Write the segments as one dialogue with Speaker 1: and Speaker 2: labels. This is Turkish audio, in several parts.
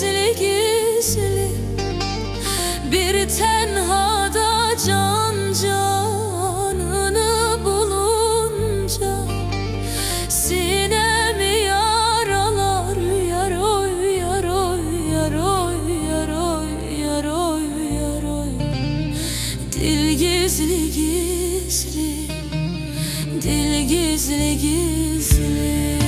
Speaker 1: gizli gizli Bir tenhada can canını bulunca Sinemi yaralar yaroy yaroy yaroy yaroy yaroy yaroy. Dil gizli gizli Dil gizli gizli.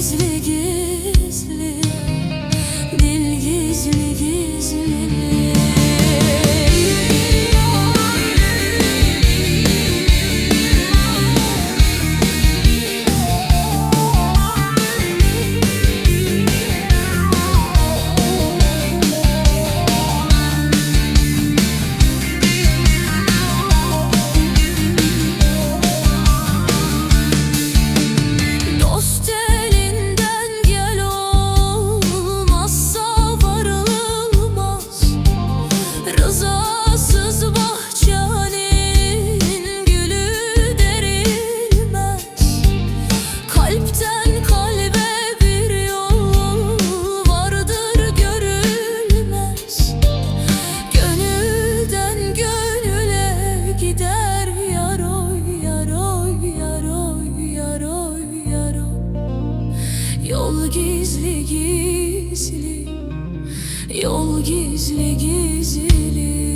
Speaker 1: gizli gizli Yol gizli gizli Yol gizli gizli.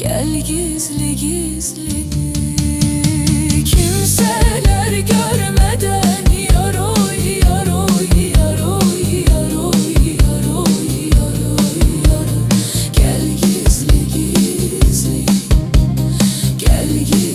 Speaker 1: Gel gizli gizli. Kimseler görmeden yaroy yaroy yaroy yaroy yaroy yaroy yaroy Gel gizli gizli. Gel gizli